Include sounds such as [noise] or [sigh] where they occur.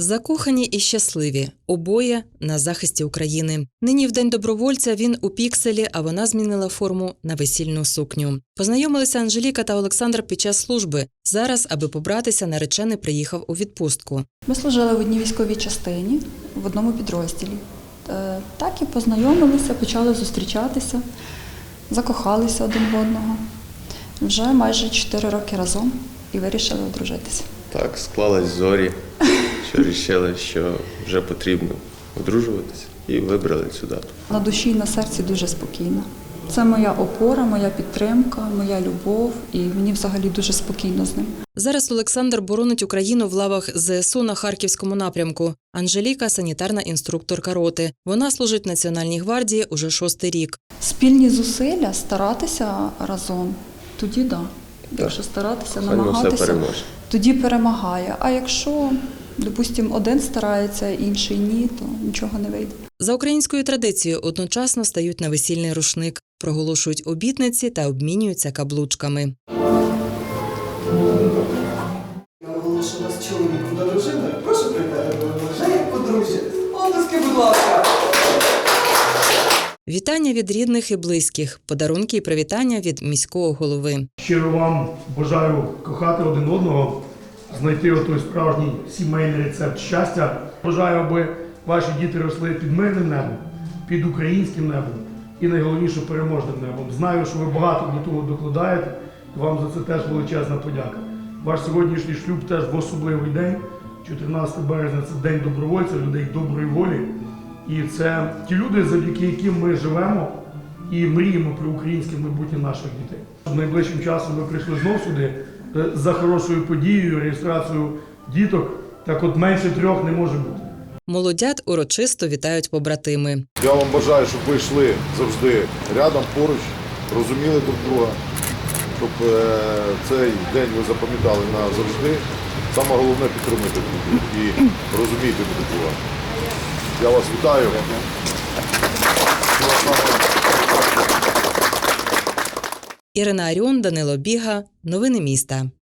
Закохані і щасливі обоє на захисті України. Нині в день добровольця він у пікселі, а вона змінила форму на весільну сукню. Познайомилися Анжеліка та Олександр під час служби. Зараз, аби побратися, наречений приїхав у відпустку. Ми служили в одній військовій частині в одному підрозділі. Е, Так і познайомилися, почали зустрічатися, закохалися один в одного. Вже майже 4 роки разом і вирішили одружитися. Так, склались зорі, [laughs] що вирішили, що вже потрібно одружуватися і вибрали цю дату. На душі і на серці дуже спокійно. Це моя опора, моя підтримка, моя любов, і мені взагалі дуже спокійно з ним. Зараз Олександр боронить Україну в лавах ЗСУ на харківському напрямку. Анжеліка санітарна інструкторка роти. Вона служить в Національній гвардії уже шостий рік. Спільні зусилля старатися разом, тоді да. Якщо старатися, намагатися, тоді перемагає. А якщо, допустимо, один старається, інший ні, то нічого не вийде. За українською традицією одночасно стають на весільний рушник, проголошують обітниці та обмінюються каблучками. Я оголошую чоловіком та дружиною. Прошу вже як подружжя. Обласки, будь ласка. Вітання від рідних і близьких, подарунки і привітання від міського голови. Щиро вам бажаю кохати один одного, знайти отой справжній сімейний рецепт щастя. Бажаю, аби ваші діти росли під мирним небом, під українським небом і найголовніше переможним небом. Знаю, що ви багато до того докладаєте. і Вам за це теж величезна подяка. Ваш сьогоднішній шлюб теж в особливий день. 14 березня це день добровольця, людей доброї волі. І це ті люди, завдяки яким ми живемо і мріємо про українське майбутнє наших дітей. Найближчим часом ви прийшли знов сюди за хорошою подією, реєстрацією діток. Так от менше трьох не може бути. Молодят урочисто вітають побратими. Я вам бажаю, щоб ви йшли завжди рядом, поруч, розуміли друг друга, щоб е, цей день ви запам'ятали назавжди. Саме головне підтримуйте друг друга і розумійте друг друга. Я вас вітаю. Ірина Аріон, Данило Біга. Новини міста.